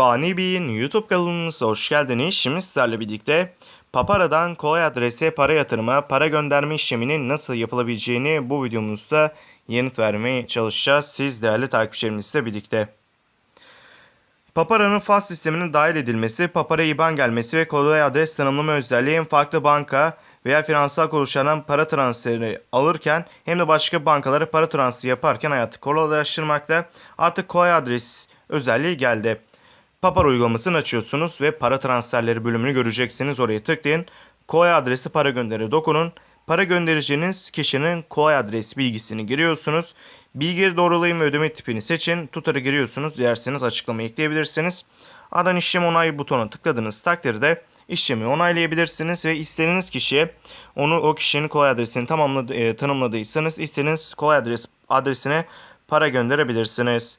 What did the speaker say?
Fani Bey'in YouTube kanalımıza hoş geldiniz. Şimdi sizlerle birlikte Papara'dan kolay adrese para yatırma, para gönderme işleminin nasıl yapılabileceğini bu videomuzda yanıt vermeye çalışacağız. Siz değerli takipçilerimizle birlikte. Papara'nın FAS sisteminin dahil edilmesi, Papara IBAN gelmesi ve kolay adres tanımlama özelliği farklı banka veya finansal kuruluşlardan para transferi alırken hem de başka bankalara para transferi yaparken hayatı kolaylaştırmakta. Artık kolay adres özelliği geldi. Papara uygulamasını açıyorsunuz ve para transferleri bölümünü göreceksiniz. Oraya tıklayın. Kolay adresi para gönderi dokunun. Para göndereceğiniz kişinin kolay adres bilgisini giriyorsunuz. Bilgileri doğrulayın ve ödeme tipini seçin. Tutarı giriyorsunuz. Dilerseniz açıklama ekleyebilirsiniz. Ardından işlem onay butonuna tıkladığınız takdirde işlemi onaylayabilirsiniz ve istediğiniz kişiye onu o kişinin kolay adresini tamamladı, e, tanımladıysanız istediğiniz kolay adres adresine para gönderebilirsiniz.